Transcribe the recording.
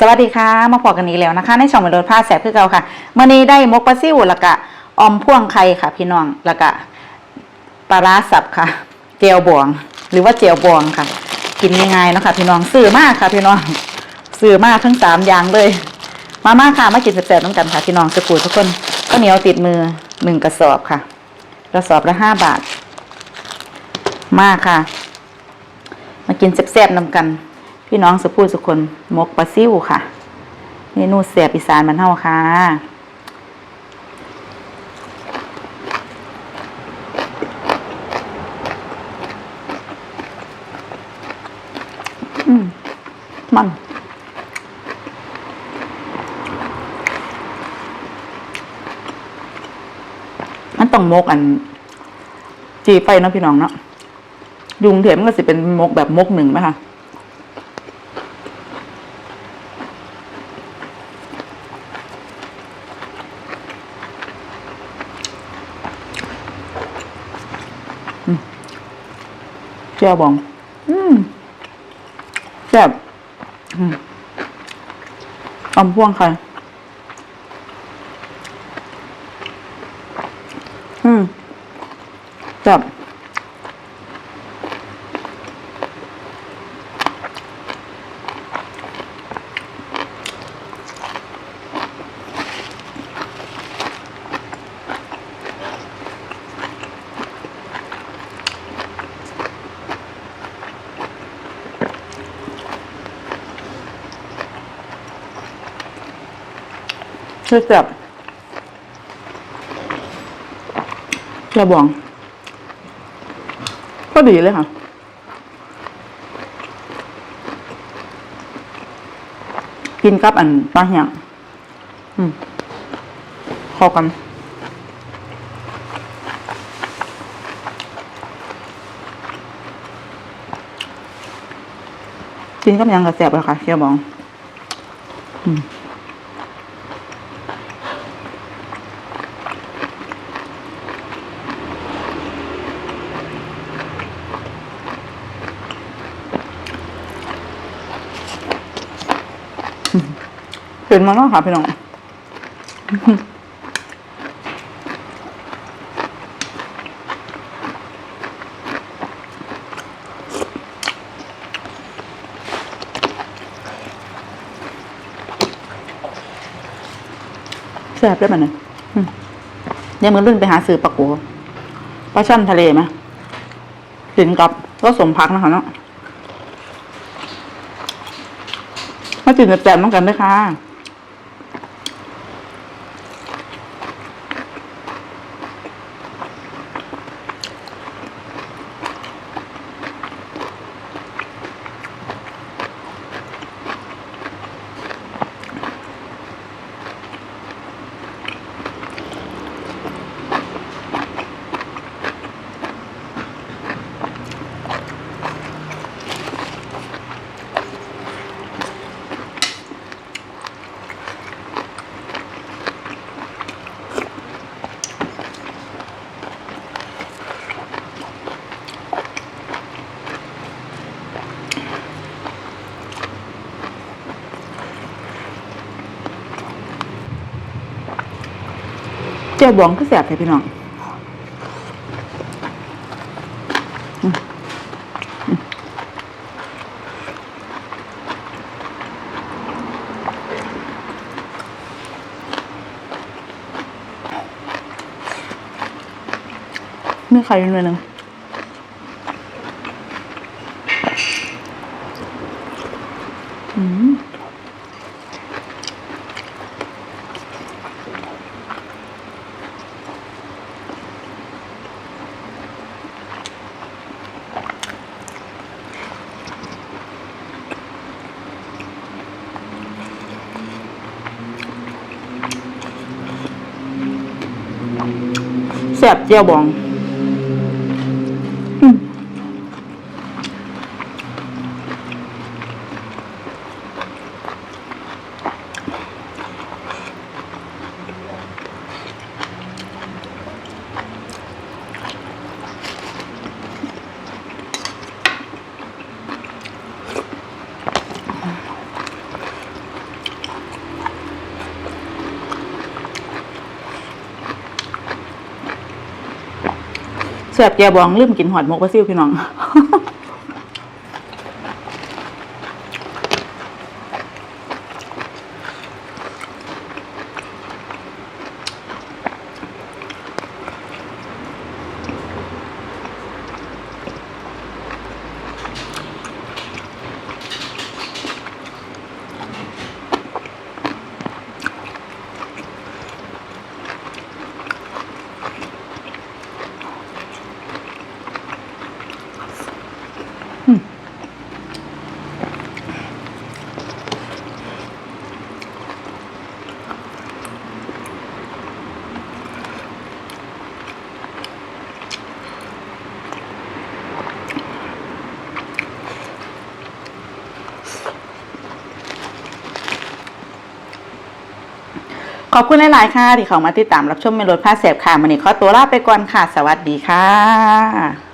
สวัสดีค่ะมาพอกันอีกแล้วนะคะ ในช่องมรดผ้าแสบคือเก่าค่ะเมื่อนี้ได้มกปลาซิวแล้วก็ออมพ่วงไข่ค่ะ พี่น้องแล้วก็ปลาร้าสับค่ะเจียวบวง หรือว่าเจียวบวงค่ะ กินง่ายๆนะคะพี่น้องซื้อมากค่ะ พี่น้องซื้อมากทั้งสามอย่างเลย มาม่าค่ะมากินแซ่บๆน้ำกันค่ะพี่น้องสกูดทุกคนก็เหนียวติดมือหนึ่งกระสอบค่ะกระสอบละห้าบาท มากค่ะ มากินแซ่บๆน้ำกัน พี่น้องสุพูดสุคนมกปลาซิวค่ะเมนูเสียบอีสานมันเฮาค่ะมมันมันต้องมกอัน จีไฟเนาะพี่น้องเนาะยุงเถมก็สิเป็นมกแบบมกหนึ่งไหมคะ เจียวบอง อืมแซ่บอืมอมพ่วงค่ะ อืมแซ่บ คือแซ่บเจียวบองก็ดีเลยค่ะ กินกับอันปลาเหี่ยงอืมเข้ากันกินกับยังกระแสบเลยค่ะเชียวบอง อืม เป็นมาแล้วค่ะพี่น้องแซ่บได้ไหมเนี่ยเดี๋ยมือรุ่นไปหาซื้อปลากัวปลาช่อนทะเลไหมกินกับก็สมพักนะคะเนาะมาจินแซ่บๆน้องกันด้วยค่ะ เจ้าบองก็แสบเลยพี่น้องอืมอืมมีไข่อยู่อยหนึ่งอืม ซ่บเจียวบอง แซ่บแจ่บองลืมกินหอดหมกปลาซิวพี่น้อง ขอบคุณหลาย ๆ ค่ะ ที่เข้ามาติดตามรับชมเมโลดผ้าเสบค่ะมันนี้ขอตัวลาไปก่อนค่ะ สวัสดีค่ะ